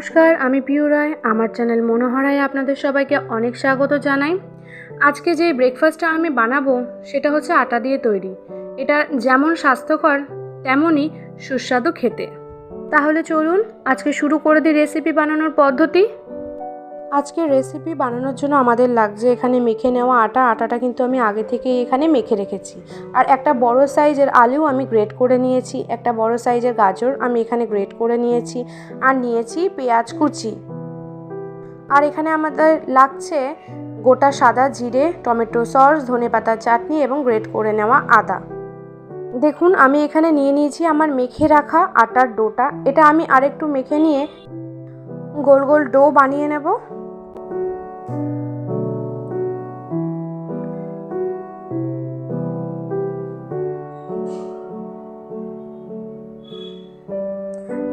নমস্কার, আমি পিউ রায়। আমার চ্যানেল মনোহরায় আপনাদের সবাইকে অনেক স্বাগত জানাই। আজকে যে ব্রেকফাস্টটা আমি বানাবো, সেটা হচ্ছে আটা দিয়ে তৈরি। এটা যেমন স্বাস্থ্যকর, তেমনই সুস্বাদু খেতে। তাহলে চলুন, আজকে শুরু করে দিই রেসিপি বানানোর পদ্ধতি। আজকে রেসিপি বানানোর জন্য আমাদের লাগছে এখানে মেখে নেওয়া আটা। আটাটা কিন্তু আমি আগে থেকেই এখানে মেখে রেখেছি। আর একটা বড় সাইজের আলু আমি গ্রেট করে নিয়েছি। একটা বড় সাইজের গাজর আমি এখানে গ্রেট করে নিয়েছি। আর নিয়েছি পেঁয়াজ কুচি। আর এখানে আমাদের লাগছে গোটা সাদা জিরে, টমেটো সস ধনে পাতার চাটনি এবং গ্রেট করে নেওয়া আদা। দেখুন, আমি এখানে নিয়ে নিয়েছি আমার মেখে রাখা আটার ডোটা। এটা আমি আরেকটু মেখে নিয়ে গোল গোল ডো বানিয়ে নেব।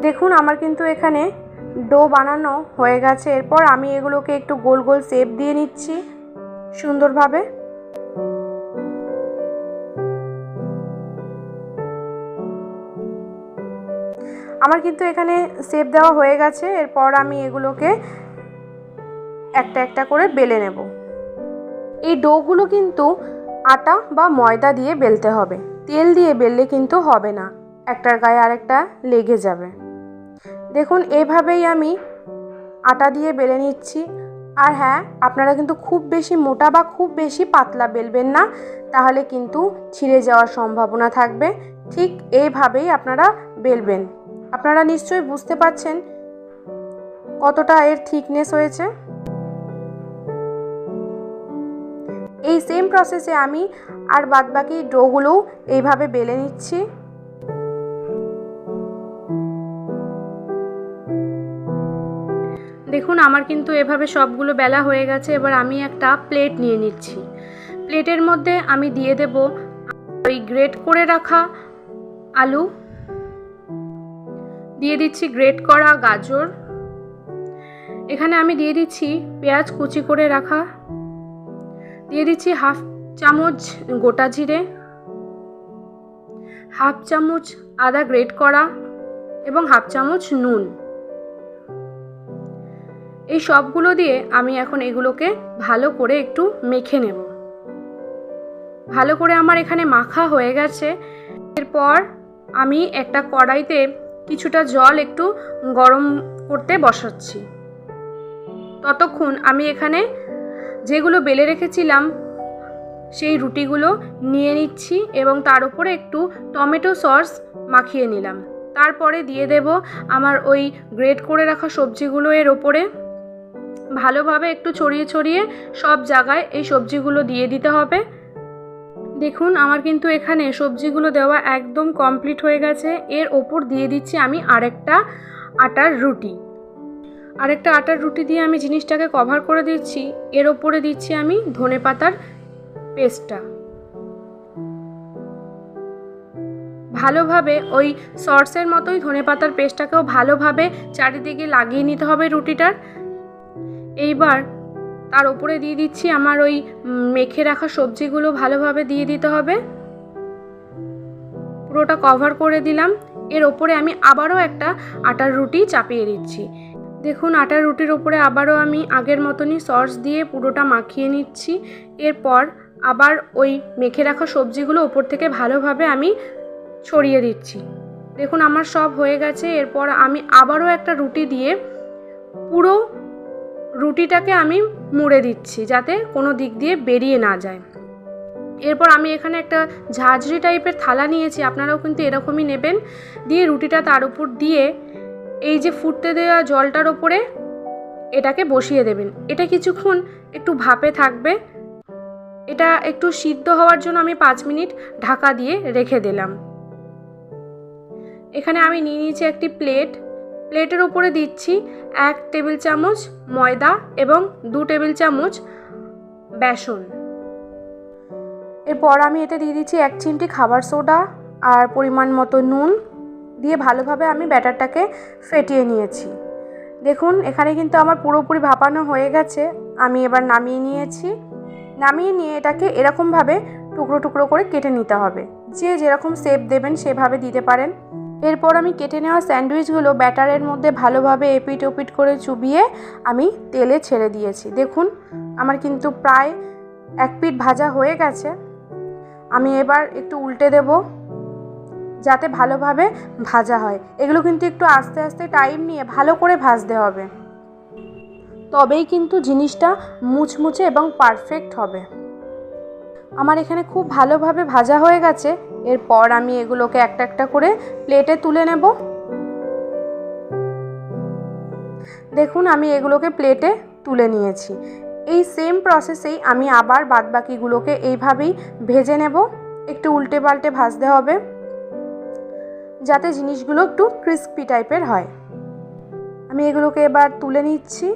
দেখুন, আমার কিন্তু এখানে ডো বানানো হয়ে গেছে। এরপর আমি এগুলোকে একটু গোল গোল শেপ দিয়ে নিচ্ছি সুন্দরভাবে। আমার কিন্তু এখানে শেপ দেওয়া হয়ে গেছে। এরপর আমি এগুলোকে একটা একটা করে বেলে নেব। এই ডোগুলো কিন্তু আটা বা ময়দা দিয়ে বেলতে হবে। তেল দিয়ে বেললে কিন্তু হবে না। একটার গায়ে আরেকটা লেগে যাবে। দেখুন এইভাবেই আমি আটা দিয়ে বেলে নিচ্ছি। আর হ্যাঁ আপনারা কিন্তু খুব বেশি মোটা বা খুব বেশি পাতলা বেলবেন না, তাহলে কিন্তু ছিঁড়ে যাওয়ার সম্ভাবনা থাকবে। ঠিক এইভাবেই আপনারা বেলবেন। আপনারা নিশ্চয়ই বুঝতে পারছেন কতটা এর থিকনেস হয়েছে। এই সেম প্রসেসে আমি আর বাদবাকি ডোগুলোও এইভাবে বেলে নিচ্ছি। দেখুন, আমার কিন্তু এভাবে সবগুলো বেলা হয়ে গেছে, এবার আমি একটা প্লেট নিয়ে নিচ্ছি। প্লেটের মধ্যে আমি দিয়ে দেব ওই গ্রেট করে রাখা আলু, দিয়ে দিচ্ছি গ্রেট করা গাজর, এখানে আমি দিয়ে দিচ্ছি পেঁয়াজ কুচি করে রাখা, দিয়ে দিচ্ছি হাফ চামচ গোটা জিরে, হাফ চামচ আদা গ্রেট করা এবং হাফ চামচ নুন। এই সবগুলো দিয়ে আমি এখন এগুলোকে ভালো করে একটু মেখে নেব। ভালো করে আমার এখানে মাখা হয়ে গেছে। এরপর আমি একটা কড়াইতে কিছুটা জল একটু গরম করতে বসাচ্ছি। ততক্ষণ আমি এখানে যেগুলো বেলে রেখেছিলাম, সেই রুটিগুলো নিয়ে নিচ্ছি এবং তার উপরে একটু টমেটো সস মাখিয়ে নিলাম। তারপরে দিয়ে দেব আমার ওই গ্রেট করে রাখা সবজিগুলো এর ওপরে। ভালোভাবে একটু ছড়িয়ে ছড়িয়ে সব জায়গায় এই সবজিগুলো দিয়ে দিতে হবে। দেখুন, আমার কিন্তু এখানে সবজিগুলো দেওয়া একদম কমপ্লিট হয়ে গেছে। এর ওপর দিয়ে দিচ্ছি আমি আরেকটা আটার রুটি। আরেকটা আটার রুটি দিয়ে আমি জিনিসটাকে কভার করে দিচ্ছি। এর ওপরে দিচ্ছি আমি ধনে পাতার পেস্টটা। ভালোভাবে ওই সর্সের মতোই ধনে পাতার পেস্টটাকেও ভালোভাবে চারিদিকে লাগিয়ে নিতে হবে রুটিটার। এইবার তার উপরে দিয়ে দিচ্ছি আমার ওই মেখে রাখা সবজিগুলো ভালোভাবে দিয়ে দিতে হবে। পুরোটা কভার করে দিলাম। এর ওপরে আমি আবারও একটা আটার রুটি চাপিয়ে দিচ্ছি। দেখুন, আটার রুটির ওপরে আবারও আমি আগের মতনই সস দিয়ে পুরোটা মাখিয়ে নিচ্ছি। এরপর আবার ওই মেখে রাখা সবজিগুলো ওপর থেকে ভালোভাবে আমি ছড়িয়ে দিচ্ছি। দেখুন, আমার সব হয়ে গেছে। এরপর আমি আবারও একটা রুটি দিয়ে পুরো রুটিটাকে আমি মুড়ে দিচ্ছি যাতে কোনো দিক দিয়ে বেরিয়ে না যায়। এরপর আমি এখানে একটা ঝাঁঝরি টাইপের থালা নিয়েছি, আপনারাও কিন্তু এরকমই নেবেন। দিয়ে রুটিটা তার উপর দিয়ে এই যে ফুটতে দেওয়া জলটার ওপরে এটাকে বসিয়ে দেবেন। এটা কিছুক্ষণ একটু ভাপে থাকবে। এটা একটু সিদ্ধ হওয়ার জন্য আমি পাঁচ মিনিট ঢাকা দিয়ে রেখে দিলাম। এখানে আমি নিয়ে নিয়েছি একটি প্লেট। প্লেটের উপরে দিচ্ছি এক টেবিল চামচ ময়দা এবং দু টেবিল চামচ বেসন। এরপর আমি এতে দিয়ে দিচ্ছি এক চিমটি খাবার সোডা আর পরিমাণ মতো নুন দিয়ে ভালোভাবে আমি ব্যাটারটাকে ফেটিয়ে নিয়েছি। দেখুন, এখানে কিন্তু আমার পুরোপুরি ভাপানো হয়ে গেছে। আমি এবার নামিয়ে নিয়েছি। নামিয়ে নিয়ে এটাকে এরকমভাবে টুকরো টুকরো করে কেটে নিতে হবে। যে যেরকম শেপ দেবেন সেভাবে দিতে পারেন। এরপর আমি কেটে নেওয়া স্যান্ডউইচগুলো ব্যাটারের মধ্যে ভালোভাবে এপিট ওপিট করে চুবিয়ে আমি তেলে ছেড়ে দিয়েছি। দেখুন, আমার কিন্তু প্রায় এক পিঠ ভাজা হয়ে গেছে। আমি এবার একটু উল্টে দেব যাতে ভালোভাবে ভাজা হয়। এগুলো কিন্তু একটু আস্তে আস্তে টাইম নিয়ে ভালো করে ভাজতে হবে। তবেই কিন্তু জিনিসটা মুচমুচে এবং পারফেক্ট হবে। আমার এখানে খুব ভালোভাবে ভাজা হয়ে গেছে। এরপর আমি এগুলোকে একটা একটা করে প্লেটে তুলে নেব। দেখুন, আমি এগুলোকে প্লেটে তুলে নিয়েছি। এই সেম প্রসেসেই আমি আবার বাদবাকিগুলোকে এইভাবেই ভেজে নেব। একটু উল্টে পাল্টে ভাজতে হবে, যাতে জিনিসগুলো একটু ক্রিস্পি টাইপের হয়। আমি এগুলোকে এবার তুলে নিচ্ছি।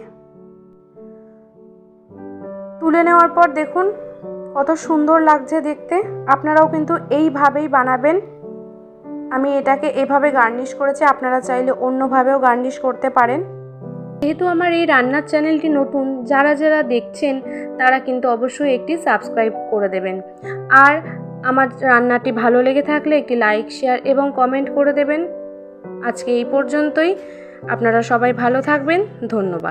তুলে নেওয়ার পর দেখুন কত সুন্দর লাগছে দেখতে। আপনারাও কিন্তু এইভাবেই বানাবেন। আমি এটাকে এভাবে গার্নিশ করেছি, আপনারা চাইলে অন্যভাবেও গার্নিশ করতে পারেন। যেহেতু আমার এই রান্নার চ্যানেলটি নতুন, যারা যারা দেখছেন, তারা কিন্তু অবশ্যই একটি সাবস্ক্রাইব করে দেবেন। আর আমার রান্নাটি ভালো লেগে থাকলে একটি লাইক শেয়ার এবং কমেন্ট করে দেবেন। আজকে এই পর্যন্তই। আপনারা সবাই ভালো থাকবেন। ধন্যবাদ।